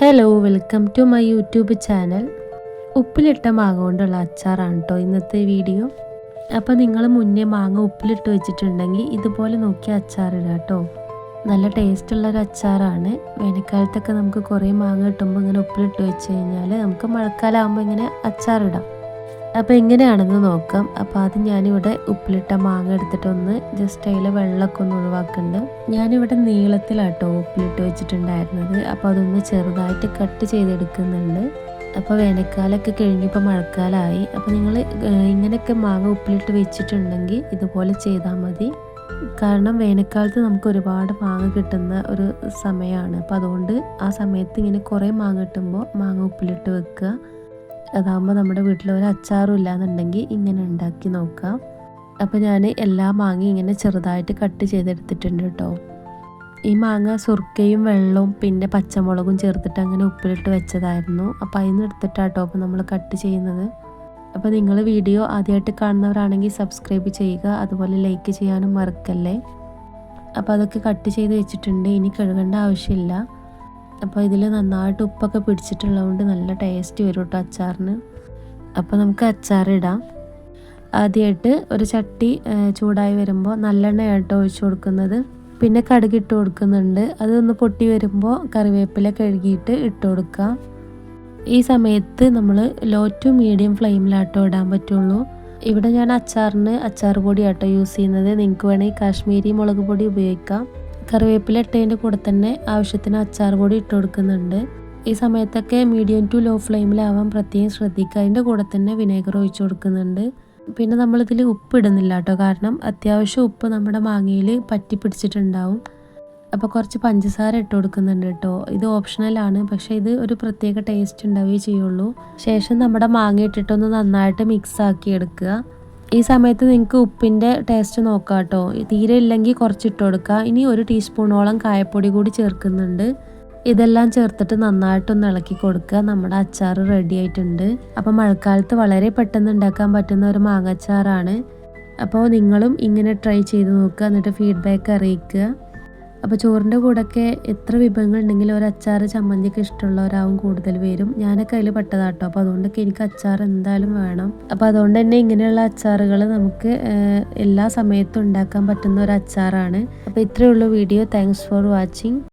Hello welcome to my YouTube channel ഉപ്പിലിട്ട മാങ്ങ കൊണ്ടുള്ള അച്ചാറാണ് കേട്ടോ ഇന്നത്തെ വീഡിയോ അപ്പോൾ നിങ്ങൾ മുന്നേ മാങ്ങ ഉപ്പിലിട്ട് വെച്ചിട്ടുണ്ടെങ്കിൽ ഇതുപോലെ നോക്കി അച്ചാറിടുക കേട്ടോ നല്ല ടേസ്റ്റുള്ള ഒരു അച്ചാറാണ്. വേനൽക്കാലത്തൊക്കെ നമുക്ക് കുറേ മാങ്ങ കിട്ടുമ്പോൾ ഇങ്ങനെ ഉപ്പിലിട്ട് വെച്ച് കഴിഞ്ഞാൽ നമുക്ക് മഴക്കാലമാകുമ്പോൾ ഇങ്ങനെ അച്ചാറിടാം അപ്പോൾ എങ്ങനെയാണെന്ന് നോക്കാം. അപ്പോൾ അത് ഞാനിവിടെ ഉപ്പിലിട്ട മാങ്ങ എടുത്തിട്ടൊന്ന് ജസ്റ്റ് അതിൽ വെള്ളമൊക്കെ ഒന്ന് ഒഴിവാക്കുന്നുണ്ട്. ഞാനിവിടെ നീളത്തിലാട്ടോ ഉപ്പിലിട്ട് വെച്ചിട്ടുണ്ടായിരുന്നത്. അപ്പോൾ അതൊന്ന് ചെറുതായിട്ട് കട്ട് ചെയ്തെടുക്കുന്നുണ്ട്. അപ്പോൾ വേനൽക്കാലമൊക്കെ കഴിഞ്ഞിപ്പോൾ മഴക്കാലമായി. അപ്പോൾ നിങ്ങൾ ഇങ്ങനെയൊക്കെ മാങ്ങ ഉപ്പിലിട്ട് വെച്ചിട്ടുണ്ടെങ്കിൽ ഇതുപോലെ ചെയ്താൽ മതി. കാരണം വേനൽക്കാലത്ത് നമുക്ക് ഒരുപാട് മാങ്ങ കിട്ടുന്ന ഒരു സമയമാണ്. അപ്പോൾ അതുകൊണ്ട് ആ സമയത്ത് ഇങ്ങനെ കുറേ മാങ്ങ കിട്ടുമ്പോൾ മാങ്ങ ഉപ്പിലിട്ട് വെക്കുക. അതാകുമ്പോൾ നമ്മുടെ വീട്ടിൽ ഒരു അച്ചാറും ഇല്ലാന്നുണ്ടെങ്കിൽ ഇങ്ങനെ ഉണ്ടാക്കി നോക്കാം. അപ്പോൾ ഞാൻ എല്ലാ മാങ്ങയും ഇങ്ങനെ ചെറുതായിട്ട് കട്ട് ചെയ്തെടുത്തിട്ടുണ്ട് കേട്ടോ. ഈ മാങ്ങ സുർക്കയും വെള്ളവും പിന്നെ പച്ചമുളകും ചേർത്തിട്ട് അങ്ങനെ ഉപ്പിലിട്ട് വെച്ചതായിരുന്നു. അപ്പോൾ അതിൽ നിന്ന് എടുത്തിട്ടാട്ടോ അപ്പോൾ നമ്മൾ കട്ട് ചെയ്യുന്നത്. അപ്പോൾ നിങ്ങൾ വീഡിയോ ആദ്യമായിട്ട് കാണുന്നവരാണെങ്കിൽ സബ്സ്ക്രൈബ് ചെയ്യുക അതുപോലെ ലൈക്ക് ചെയ്യാനും മറക്കല്ലേ. അപ്പോൾ അതൊക്കെ കട്ട് ചെയ്ത് വെച്ചിട്ടുണ്ട്. ഇനി കഴുകേണ്ട ആവശ്യമില്ല. അപ്പോൾ ഇതിൽ നന്നായിട്ട് ഉപ്പൊക്കെ പിടിച്ചിട്ടുള്ളതുകൊണ്ട് നല്ല ടേസ്റ്റ് വരും കേട്ടോ അച്ചാറിന്. അപ്പോൾ നമുക്ക് അച്ചാറിടാം. ആദ്യമായിട്ട് ഒരു ചട്ടി ചൂടായി വരുമ്പോൾ നല്ലെണ്ണ ആയിട്ട് ഒഴിച്ചു കൊടുക്കുന്നത്. പിന്നെ കടുക് ഇട്ട് കൊടുക്കുന്നുണ്ട്. അതൊന്ന് പൊട്ടി വരുമ്പോൾ കറിവേപ്പില കഴുകിയിട്ട് ഇട്ട് കൊടുക്കാം ഈ സമയത്ത് നമ്മൾ ലോ ടു മീഡിയം ഫ്ലെയിമിലാട്ടോ ഇടാൻ പറ്റുള്ളൂ. ഇവിടെ ഞാൻ അച്ചാറിന് അച്ചാർ പൊടി ആട്ടോ യൂസ് ചെയ്യുന്നത്. നിങ്ങൾക്ക് വേണമെങ്കിൽ കാശ്മീരി മുളക് പൊടി ഉപയോഗിക്കാം. കറിവേപ്പില ഇട്ടതിന്റെ കൂടെ തന്നെ ആവശ്യത്തിന് അച്ചാർ കൂടി ഇട്ട് കൊടുക്കുന്നുണ്ട്. ഈ സമയത്തൊക്കെ മീഡിയം ടു ലോ ഫ്ലെയിമിലാവാൻ പ്രത്യേകം ശ്രദ്ധിക്കുക. അതിന്റെ കൂടെ തന്നെ വിനേഗർ ഒഴിച്ച് കൊടുക്കുന്നുണ്ട്. പിന്നെ നമ്മളിതിൽ ഉപ്പ് ഇടുന്നില്ല കേട്ടോ. കാരണം അത്യാവശ്യം ഉപ്പ് നമ്മുടെ മാങ്ങയിൽ പറ്റി പിടിച്ചിട്ടുണ്ടാവും. അപ്പോൾ കുറച്ച് പഞ്ചസാര ഇട്ട് കൊടുക്കുന്നുണ്ട് കേട്ടോ. ഇത് ഓപ്ഷണലാണ് പക്ഷേ ഇത് ഒരു പ്രത്യേക ടേസ്റ്റ് ഉണ്ടാവുകയേ ചെയ്യുള്ളൂ. ശേഷം നമ്മുടെ മാങ്ങ ഇട്ടിട്ടൊന്ന് നന്നായിട്ട് മിക്സ് ആക്കി എടുക്കുക. ഈ സമയത്ത് നിങ്ങൾക്ക് ഉപ്പിന്റെ ടേസ്റ്റ് നോക്കാം കേട്ടോ തീരെ ഇല്ലെങ്കിൽ കുറച്ചിട്ട് കൊടുക്കുക ഇനി ഒരു ടീസ്പൂണോളം കായപ്പൊടി കൂടി ചേർക്കുന്നുണ്ട്. ഇതെല്ലാം ചേർത്തിട്ട് നന്നായിട്ടൊന്ന് ഇളക്കി കൊടുക്കുക നമ്മുടെ അച്ചാർ റെഡി ആയിട്ടുണ്ട്. അപ്പോൾ മഴക്കാലത്ത് വളരെ പെട്ടെന്ന് ഉണ്ടാക്കാൻ പറ്റുന്ന ഒരു മാങ്ങ അച്ചാറാണ് അപ്പോൾ നിങ്ങളും ഇങ്ങനെ ട്രൈ ചെയ്ത് നോക്കുക എന്നിട്ട് ഫീഡ്ബാക്ക് അറിയിക്കുക അപ്പോൾ ചോറിന്റെ കൂടെയൊക്കെ എത്ര വിഭവങ്ങൾ ഉണ്ടെങ്കിലും ഒരു അച്ചാർ ചമ്മന്തിയൊക്കെ ഇഷ്ടമുള്ളവരാവും കൂടുതൽ പേരും. ഞാനൊക്കെ അതിൽ പെട്ടതാട്ടോ. അപ്പോൾ അതുകൊണ്ടൊക്കെ എനിക്ക് അച്ചാർ എന്തായാലും വേണം. അപ്പോൾ അതുകൊണ്ട് തന്നെ ഇങ്ങനെയുള്ള അച്ചാറുകൾ നമുക്ക് എല്ലാ സമയത്തും ഉണ്ടാക്കാൻ പറ്റുന്ന ഒരു അച്ചാറാണ്. അപ്പോൾ ഇത്രയേ ഉള്ളൂ വീഡിയോ. Thanks for watching